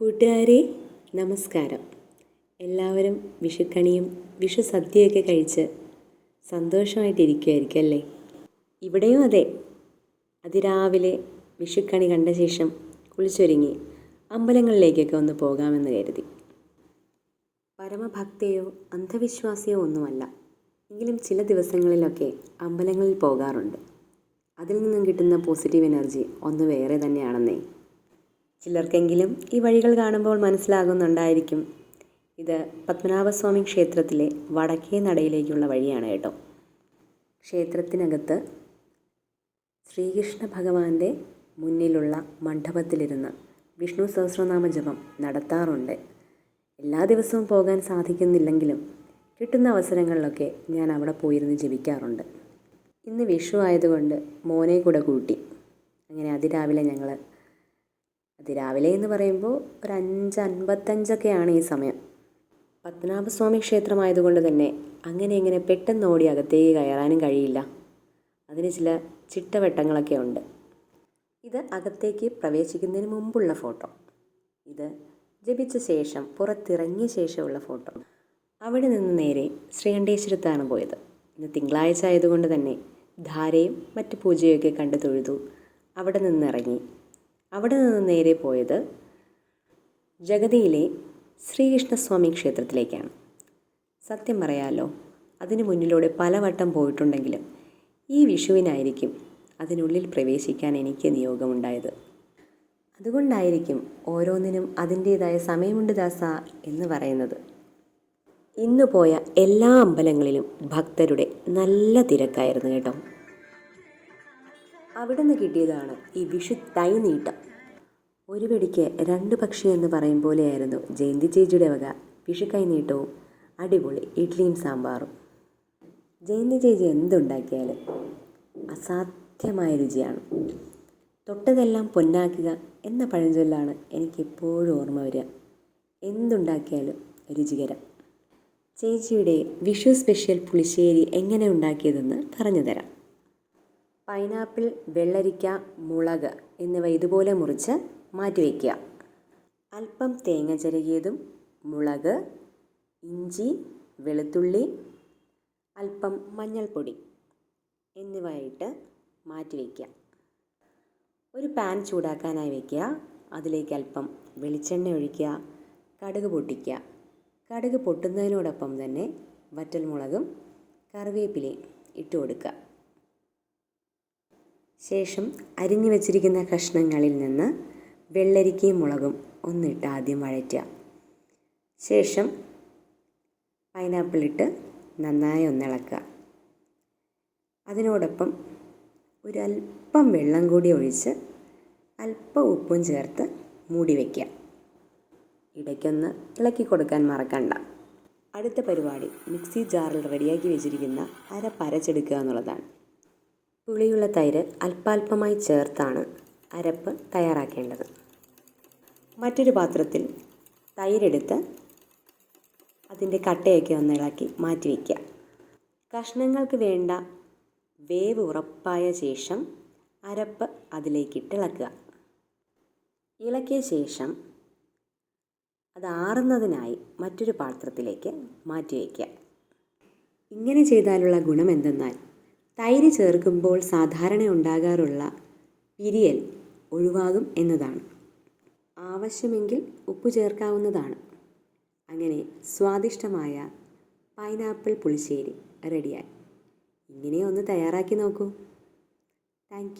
കൂട്ടുകാരെ നമസ്കാരം. എല്ലാവരും വിഷുക്കണിയും വിഷു സദ്യയൊക്കെ കഴിച്ച് സന്തോഷമായിട്ടിരിക്കുമായിരിക്കും അല്ലേ? ഇവിടെയും അതെ. അതിരാവിലെ വിഷുക്കണി കണ്ട ശേഷം കുളിച്ചൊരുങ്ങി അമ്പലങ്ങളിലേക്കൊക്കെ ഒന്ന് പോകാമെന്ന് കരുതി. പരമഭക്തയോ അന്ധവിശ്വാസിയോ ഒന്നുമല്ല. എങ്കിലും ചില ദിവസങ്ങളിലൊക്കെ അമ്പലങ്ങളിൽ പോകാറുണ്ട്. അതിൽ നിന്നും കിട്ടുന്ന പോസിറ്റീവ് എനർജി ഒന്ന് വേറെ തന്നെയാണെന്നേ. ചിലർക്കെങ്കിലും ഈ വഴികൾ കാണുമ്പോൾ മനസ്സിലാകുന്നുണ്ടായിരിക്കും. ഇത് പത്മനാഭസ്വാമി ക്ഷേത്രത്തിലെ വടക്കേ നടയിലേക്കുള്ള വഴിയാണ് കേട്ടോ. ക്ഷേത്രത്തിനകത്ത് ശ്രീകൃഷ്ണ ഭഗവാന്റെ മുന്നിലുള്ള മണ്ഡപത്തിലിരുന്ന് വിഷ്ണു സഹസ്രനാമ ജപം നടത്താറുണ്ട്. എല്ലാ ദിവസവും പോകാൻ സാധിക്കുന്നില്ലെങ്കിലും കിട്ടുന്ന അവസരങ്ങളിലൊക്കെ ഞാൻ അവിടെ പോയിരുന്ന് ജപിക്കാറുണ്ട്. ഇന്ന് വിഷു ആയതുകൊണ്ട് മോനെ കൂടെ കൂട്ടി. അങ്ങനെ അതിരാവിലെ ഞങ്ങൾ അതിരാവിലെ എന്ന് പറയുമ്പോൾ ഒരു അഞ്ച് അൻപത്തഞ്ചൊക്കെയാണ് ഈ സമയം. പത്മനാഭസ്വാമി ക്ഷേത്രമായതുകൊണ്ട് തന്നെ അങ്ങനെ ഇങ്ങനെ പെട്ടെന്ന് ഓടി അകത്തേക്ക് കയറാനും കഴിയില്ല. അതിന് ചില ചിട്ടവട്ടങ്ങളൊക്കെ ഉണ്ട്. ഇത് അകത്തേക്ക് പ്രവേശിക്കുന്നതിന് മുമ്പുള്ള ഫോട്ടോ. ഇത് ജപിച്ച ശേഷം പുറത്തിറങ്ങിയ ശേഷമുള്ള ഫോട്ടോ. അവിടെ നിന്ന് നേരെ ശ്രീകണ്ഠേശ്വരത്താണ് പോയത്. ഇന്ന് തിങ്കളാഴ്ച ആയതുകൊണ്ട് തന്നെ ധാരയും മറ്റ് പൂജയൊക്കെ കണ്ടു തൊഴുതു. അവിടെ നിന്നിറങ്ങി അവിടെ നിന്ന് നേരെ പോയത് ജഗതിയിലെ ശ്രീകൃഷ്ണസ്വാമി ക്ഷേത്രത്തിലേക്കാണ്. സത്യം പറയാലോ അതിനു മുന്നിലൂടെ പലവട്ടം പോയിട്ടുണ്ടെങ്കിലും ഈ വിഷുവിനായിരിക്കും അതിനുള്ളിൽ പ്രവേശിക്കാൻ എനിക്ക് നിയോഗമുണ്ടായത്. അതുകൊണ്ടായിരിക്കും ഓരോന്നിനും അതിന്റേതായ സമയമുണ്ട് ദാസ എന്ന് പറയുന്നത്. ഇന്ന് പോയ എല്ലാ അമ്പലങ്ങളിലും ഭക്തരുടെ നല്ല തിരക്കായിരുന്നു കേട്ടോ. അവിടെ നിന്ന് കിട്ടിയതാണ് ഈ വിഷു തൈ നീട്ടം. ഒരു വെടിക്ക് രണ്ട് പക്ഷി എന്ന് പറയും പോലെയായിരുന്നു ജയന്തി ചേച്ചിയുടെ വക. വിഷു കൈനീട്ടവും അടിപൊളി ഇഡ്ഡലിയും സാമ്പാറും. ജയന്തി ചേച്ചി എന്തുണ്ടാക്കിയാലും? അസാധ്യമായ രുചിയാണ്. തൊട്ടതെല്ലാം പൊന്നാക്കുക എന്ന പഴഞ്ചൊല്ലാണ് എനിക്കെപ്പോഴും ഓർമ്മ വരിക. എന്തുണ്ടാക്കിയാലും രുചികരം. ചേച്ചിയുടെ വിഷു സ്പെഷ്യൽ പുളിശ്ശേരി എങ്ങനെ ഉണ്ടാക്കിയതെന്ന് പറഞ്ഞു തരാം. പൈനാപ്പിൾ വെള്ളരിക്ക മുളക് എന്നിവ ഇതുപോലെ മുറിച്ച് മാറ്റിവെക്കുക അല്പം തേങ്ങ ചിരകിയതും മുളക് ഇഞ്ചി വെളുത്തുള്ളി അല്പം മഞ്ഞൾപ്പൊടി എന്നിവ ഇട്ട് മാറ്റി മാറ്റിവെക്കുക ഒരു പാൻ ചൂടാക്കാനായി വയ്ക്കുക. അതിലേക്ക് അല്പം വെളിച്ചെണ്ണ ഒഴിക്കുക. കടുക് പൊട്ടിക്കുക. കടുക് പൊട്ടുന്നതിനോടൊപ്പം തന്നെ വറ്റൽമുളകും കറിവേപ്പിലയും ഇട്ട് കൊടുക്കുക ശേഷം അരിഞ്ഞു വച്ചിരിക്കുന്ന കഷ്ണങ്ങളിൽ നിന്ന് വെള്ളരിക്കയും മുളകും ഒന്നിട്ട് ആദ്യം വഴറ്റുക. ശേഷം പൈനാപ്പിൾ ഇട്ട് നന്നായി ഒന്നിളക്കുക. അതിനോടൊപ്പം ഒരല്പം വെള്ളം കൂടി ഒഴിച്ച് അല്പം ഉപ്പും ചേർത്ത് മൂടി വയ്ക്കുക ഇടയ്ക്കൊന്ന് ഇളക്കി കൊടുക്കാൻ മറക്കണ്ട. അടുത്ത പരിപാടി മിക്സി ജാറിൽ റെഡിയാക്കി വെച്ചിരിക്കുന്ന അര പരച്ചെടുക്കുക എന്നുള്ളതാണ്. പുളിയുള്ള തൈര് അല്പാൽപമായി ചേർത്താണ് അരപ്പ് തയ്യാറാക്കേണ്ടത്. മറ്റൊരു പാത്രത്തിൽ തൈരെടുത്ത് അതിന്റെ കട്ടയൊക്കെ ഒന്ന് ഇളക്കി മാറ്റി വയ്ക്കുക കഷ്ണങ്ങൾക്ക് വേണ്ട വേവ് ഉറപ്പായ ശേഷം അരപ്പ് അതിലേക്കിട്ട് ഇളക്കുക. ഇളക്കിയ ശേഷം അത് ആറുന്നതിനായി മറ്റൊരു പാത്രത്തിലേക്ക് മാറ്റി വയ്ക്കുക ഇങ്ങനെ ചെയ്താലുള്ള ഗുണം എന്തെന്നാൽ തൈര് ചേർക്കുമ്പോൾ സാധാരണ ഉണ്ടാകാറുള്ള പിരിയൽ ഒഴിവാകും എന്നതാണ്. ആവശ്യമെങ്കിൽ ഉപ്പ് ചേർക്കാവുന്നതാണ്. അങ്ങനെ സ്വാദിഷ്ടമായ പൈനാപ്പിൾ പുളിശ്ശേരി റെഡിയായി. ഇങ്ങനെ ഒന്ന് തയ്യാറാക്കി നോക്കൂ. താങ്ക്